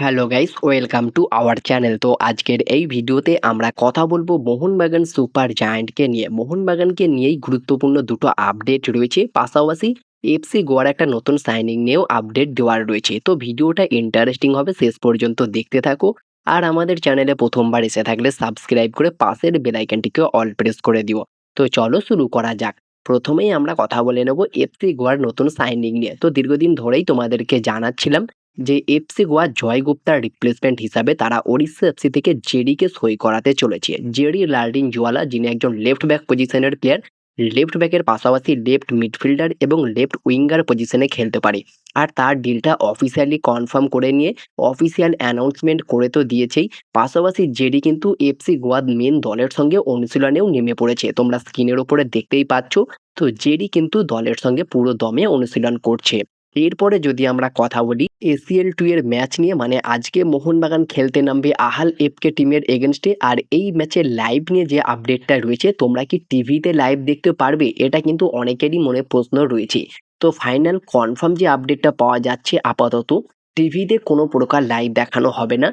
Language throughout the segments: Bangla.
Hello guys welcome to our channel তো আজকের এই ভিডিওতে আমরা কথা বলব মোহনবাগান সুপার জায়ান্টকে নিয়ে। মোহনবাগানকে নিয়েই গুরুত্বপূর্ণ দুটো আপডেট রয়েছে। পাশাপাশি এফসি গোয়ার একটা নতুন সাইনিং নিয়েও আপডেট দেওয়ার রয়েছে। তো ভিডিওটা ইন্টারেস্টিং হবে, শেষ পর্যন্ত দেখতে থাকো। আর আমাদের চ্যানেলে প্রথমবার এসে থাকলে সাবস্ক্রাইব করে পাশের বেলাইকানটিকে অল প্রেস করে দিও। তো চলো শুরু করা যাক। প্রথমেই আমরা কথা বলে নেব এফসি গোয়ার নতুন সাইনিং নিয়ে। তো দীর্ঘদিন ধরেই তোমাদেরকে জানাচ্ছিলাম যে এফসি গোয়া জয় গুপ্তার রিপ্লেসমেন্ট হিসাবে তারা ওড়িশা এফসি থেকে জেডিকে সই করাতে চলেছে। জেডি লালডিং জুয়ালা, যিনি একজন লেফট ব্যাক পজিশনের প্লেয়ার লেফট ব্যাকের পাশাপাশি লেফট মিডফিল্ডার এবং লেফট উইঙ্গার পজিশনে খেলতে পারে। আর তার ডিলটা অফিসিয়ালি কনফার্ম করে নিয়ে অফিসিয়াল অ্যানাউন্সমেন্ট করে তো দিয়েছেই। পাশাপাশি জেডি কিন্তু এফসি গোয়া মেন দলের সঙ্গে অনুশীলনেও নেমে পড়েছে। তোমরা স্ক্রিনের ওপরে দেখতেই পাচ্ছ। তো জেডি কিন্তু দলের সঙ্গে পুরো দমে অনুশীলন করছে। এরপরে যদি আমরা কথা বলি এসিএল টু এর ম্যাচ নিয়ে মানে আজকে মোহনবাগান খেলতে নামবে আহাল এফকে টিমের এগেনস্টে আর এই ম্যাচের লাইভ নিয়ে যে আপডেটটা রয়েছে, তোমরা কি টিভিতে লাইভ দেখতে পারবে? এটা কিন্তু অনেকেরই মনে প্রশ্ন রয়েছে। তো ফাইনাল কনফার্ম যে আপডেটটা পাওয়া যাচ্ছে আপাতত টিভিতে কোনো প্রকার লাইভ দেখানো হবে না।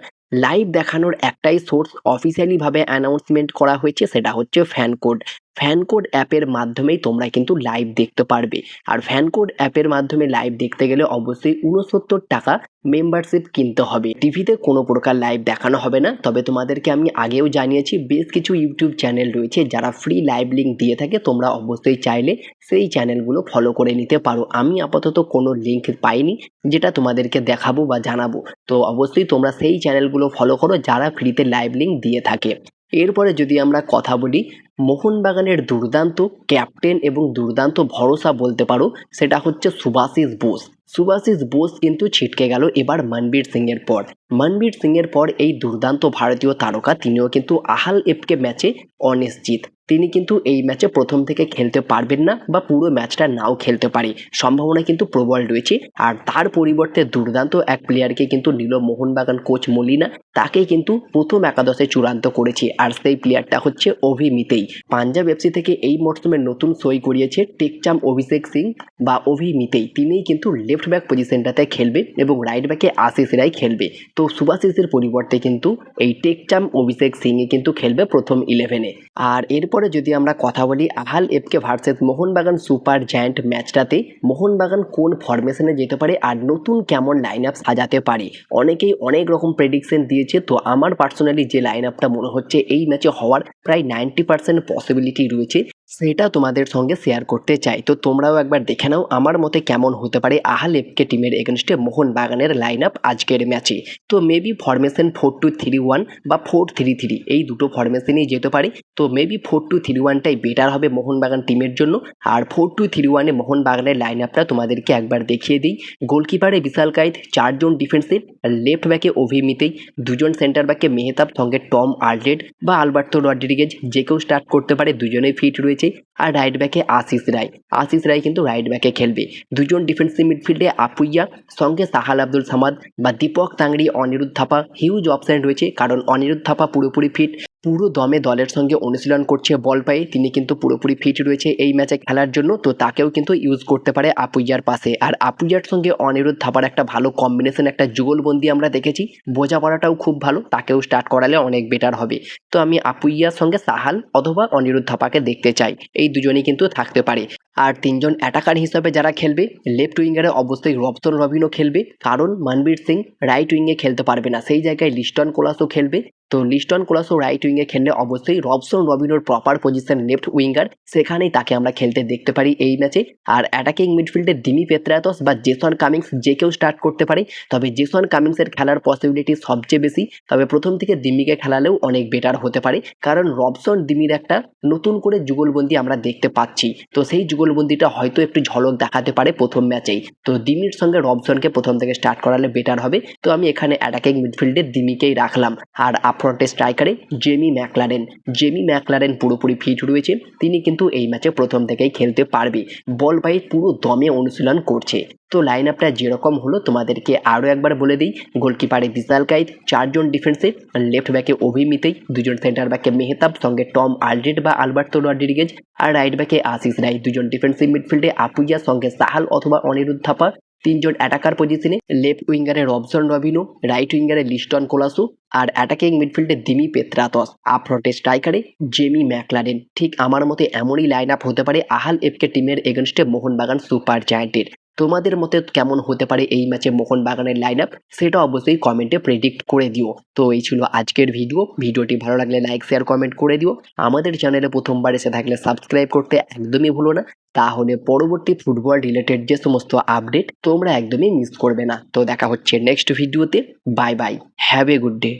লাইভ দেখানোর একটাই সোর্স অফিসিয়ালিভাবে অ্যানাউন্সমেন্ট করা হয়েছে, সেটা হচ্ছে ফ্যান কোড ফ্যান কোড অ্যাপের মাধ্যমেই তোমরা কিন্তু লাইভ দেখতে পারবে। আর ফ্যান কোড অ্যাপের মাধ্যমে লাইভ দেখতে গেলে অবশ্যই উনসত্তর টাকা মেম্বারশিপ কিনতে হবে। টিভিতে কোনো প্রকার লাইভ দেখানো হবে না। তবে তোমাদেরকে আমি আগেও জানিয়েছি, বেশ কিছু ইউটিউব চ্যানেল রয়েছে যারা ফ্রি লাইভ লিঙ্ক দিয়ে থাকে। তোমরা অবশ্যই চাইলে সেই চ্যানেলগুলো ফলো করে নিতে পারো। আমি আপাতত কোনো লিঙ্ক পাইনি, যেটা তোমাদেরকে দেখাবো বা জানাব। তো অবশ্যই তোমরা সেই চ্যানেলগুলো ফলো করো যারা ফ্রিতে লাইভ লিঙ্ক দিয়ে থাকে। এরপরে যদি আমরা কথা বলি, মোহনবাগানের দুর্দান্ত ক্যাপ্টেন এবং দুর্দান্ত ভরসা বলতে পারো, সেটা হচ্ছে সুভাশিস বোস। সুভাশিস বোস কিন্তু ছিটকে গেল এবার মনবীর সিংয়ের পর। মনবীর সিংয়ের পর এই দুর্দান্ত ভারতীয় তারকা তিনিও কিন্তু আহাল এফকে ম্যাচে অনিশ্চিত। তিনি কিন্তু এই ম্যাচে প্রথম থেকে খেলতে পারবেন না বা পুরো ম্যাচটা নাও খেলতে পারে। সম্ভাবনা কিন্তু প্রবল রয়েছে। আর তার পরিবর্তে দুর্দান্ত এক প্লেয়ারকে কিন্তু নিল মোহনবাগান কোচ মলিনা। তাকে কিন্তু প্রথম একাদশে চূড়ান্ত করেছে। আর সেই প্লেয়ারটা হচ্ছে অভি মিতেই পাঞ্জাব এফসি থেকে এই মরশুমে নতুন সই করিয়েছে টেকচাম অভিষেক সিং বা অভি মিতেই তিনিই কিন্তু লেফট ব্যাক পজিশনটাতে খেলবে এবং রাইট ব্যাকে আশিস রায় খেলবে। তো সুভাশিসের পরিবর্তে কিন্তু এই টেকচাম অভিষেক সিংয়ে কিন্তু খেলবে প্রথম ইলেভেনে আর এরপরে যদি আমরা কথা বলি আহাল এফকে ভার্সেস মোহনবাগান সুপার জায়ান্ট ম্যাচটাতে, মোহনবাগান কোন ফরমেশনে যেতে পারে আর নতুন কেমন লাইন আপ সাজাতে পারে? অনেকেই অনেক রকম প্রেডিকশন দিয়েছে, তো আমার পার্সোনালি যে লাইন আপটা মনে হচ্ছে এই ম্যাচে হওয়ার প্রায় নাইনটি পার্সেন্ট পসিবিলিটি রয়েছে। সেটা তোমাদের সঙ্গে শেয়ার করতে চাই। তো তোমরাও একবার দেখে নাও আমার মতে কেমন হতে পারে আহাল এফকে টিমের এগেনস্টে মোহনবাগানের লাইন আপ আজকের ম্যাচে তো maybe formation four two three one বা ফোর থ্রি থ্রি এই দুটো ফরমেশনেই যেতে পারে। তো মেবি ফোর টু থ্রি ওয়ানটাই বেটার হবে মোহনবাগান টিমের জন্য। আর ফোর টু থ্রি ওয়ানে মোহনবাগানের লাইন আপটা তোমাদেরকে একবার দেখিয়ে দিই। গোলকিপারে বিশাল কাইত চারজন ডিফেন্সিভ লেফট ব্যাকে অভিমিতেই দুজন সেন্টার ব্যাকে মেহতাব, সঙ্গে টম আর্লেট বা আলবার্তো রড্রিগেজ, যে কেউ স্টার্ট করতে পারে, দুজনেই ফিট রয়েছে। আর রাইট ব্যাকে আশিস রায়। আশিস রায় কিন্তু রাইট ব্যাকে খেলবে। দুজন ডিফেন্সিভ মিডফিল্ডে আপুইয়া, সঙ্গে সাহাল আব্দুল সামাদ বা দীপক তাংড়ি, অনিরুদ্ধ থাপা। হিউজ অপশন রয়েছে কারণ অনিরুদ্ধ থাপা পুরোপুরি ফিট পুরো দমে দলের সঙ্গে অনুশীলন করছে বল পায়ে। তিনি কিন্তু পুরোপুরি ফিট রয়েছে এই ম্যাচে খেলার জন্য। তো তাকেও কিন্তু ইউজ করতে পারে আপুইয়ার পাশে। আর আপুইয়ার সঙ্গে অনিরুদ্ধ থাপার একটা ভালো কম্বিনেশন একটা যুগলবন্দি আমরা দেখেছি। বোঝাপড়াটাও খুব ভালো। তাকেও স্টার্ট করালে অনেক বেটার হবে। তো আমি আপুইয়ার সঙ্গে সাহাল অথবা অনিরুদ্ধ থাপাকে দেখতে চাই। এই দুজনেই কিন্তু থাকতে পারে। আর তিনজন অ্যাটাকার হিসাবে যারা খেলবে লেফট উইঙ্গারে অবশ্যই রবসন রবিনও খেলবে। কারণ মনবীর সিং রাইট উইঙ্গে খেলতে পারবে না। সেই জায়গায় লিস্টন কোলাসও খেলবে। তো লিস্টন কোলাসো রাইট উইংয়ে খেললে অবশ্যই রবসন রবিনোর প্রপার পজিশন লেফট উইঙ্গার সেখানেই তাকে আমরা খেলতে দেখতে পারি এই ম্যাচে আর অ্যাটাকিং মিডফিল্ডে দিমি পেত্রাতস বা জেসন কামিংস যে কেউ স্টার্ট করতে পারে। তবে জেসন কামিংসের খেলার পসিবিলিটি সবচেয়ে বেশি। তবে প্রথম থেকে দিমিকে খেলালেও অনেক বেটার হতে পারে। কারণ রবসন দিমির একটা নতুন করে যুগলবন্দি আমরা দেখতে পাচ্ছি। তো সেই যুগলবন্দিটা হয়তো একটু ঝলক দেখাতে পারে প্রথম ম্যাচেই তো দিমির সঙ্গে রবসনকে প্রথম থেকে স্টার্ট করালে বেটার হবে। তো আমি এখানে অ্যাটাকিং মিডফিল্ডে দিমিকেই রাখলাম। আর আপফ্রন্টে স্ট্রাইকারে জেমি ম্যাকলারেন জেমি ম্যাকলারেন পুরোপুরি ফিট রয়েছে। তিনি কিন্তু এই ম্যাচে প্রথম থেকেই খেলতে পারবে। বল বাই পুরো দমে অনুশীলন করছে। তো লাইন আপটা যেরকম হলো, তোমাদেরকে আরও একবার বলে দিই। গোলকিপারে বিশাল কাইত, চারজন ডিফেন্সে লেফট ব্যাকে অভিমিতেই দুজন সেন্টার ব্যাকে মেহতাব, সঙ্গে টম আলড্রিড বা আলবার্তো রড্রিগেজ, আর রাইট ব্যাকে আশিস রায়। দুজন ডিফেন্সিভ মিডফিল্ডে আপুইয়া, সঙ্গে সাহাল অথবা অনিরুদ্ধ থাপা। তিনজন অ্যাটাকার পজিশনে লেফট উইঙ্গারে রবসন রবিনো রাইট উইঙ্গারে লিস্টন কোলাসু আর অ্যাটাকিং মিডফিল্ডে দিমি পেত্রাতস। আফ্রন্টে স্ট্রাইকারে জেমি ম্যাকলারেন। ঠিক আমার মতে এমনই লাইন আপ হতে পারে আহাল এফকে টিমের এগেনস্টে মোহনবাগান সুপার জায়ান্টের তোমাদের মতে কেমন হতে পারে এই ম্যাচে মোহনবাগানের লাইন আপ সেটা অবশ্যই কমেন্টে প্রেডিক্ট করে দিও। তো এই ছিল আজকের ভিডিও ভিডিওটি ভালো লাগলে লাইক শেয়ার কমেন্ট করে দিও। আমাদের চ্যানেলে প্রথমবার এসে থাকলে সাবস্ক্রাইব করতে একদমই ভুলো না। তাহলে পরবর্তী ফুটবল রিলেটেড যে সমস্ত আপডেট তোমরা একদমই মিস করবে না। তো দেখা হচ্ছে নেক্সট ভিডিওতে bye bye have a good day